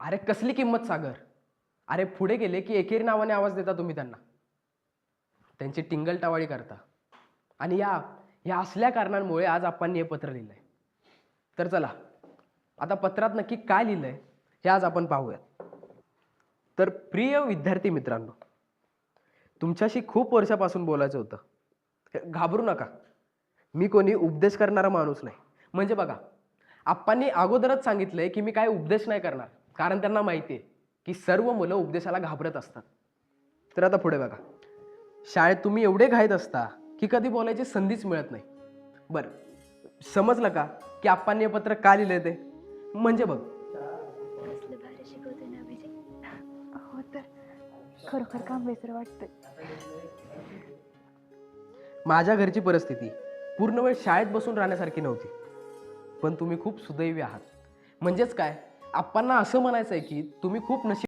अरे कसली किंमत सागर? अरे पुढे गेले की एकेरी नावाने आवाज देता तुम्ही त्यांना. त्यांची टिंगल टावाळी करता. आणि या या असल्या कारणांमुळे आज आपण हे पत्र लिहिलं आहे तर चला आता पत्रात नक्की काय लिहिलं आहे हे आज आपण पाहूयात. तर प्रिय विद्यार्थी मित्रांनो तुमच्याशी खूप वर्षापासून बोलायचं होतं. घाबरू नका. मी कोणी उपदेश करणारा माणूस नाही. म्हणजे बघा आप्पांनी अगोदरच सांगितलंय की मी काय उपदेश नाही करणार. कारण त्यांना माहिती आहे की सर्व मुलं उपदेशाला घाबरत असतात. तर आता पुढे बघा. शाळेत तुम्ही एवढे घाईत असता की कधी बोलायची संधीच मिळत नाही. बरं समजलं का की आप्पांनी पत्र का लिहिलंय ते? म्हणजे बघ. हो तर खरोखर काम बेसर वाटतंय. माझ्या घरची परिस्थिती पूर्ण वेळ शाळेत बसून राहण्यासारखी नव्हती. पण तुम्ही खूप सुदैवी आहात. म्हणजेच काय? आप्पांना असं म्हणायचं आहे की तुम्ही खूप नशीब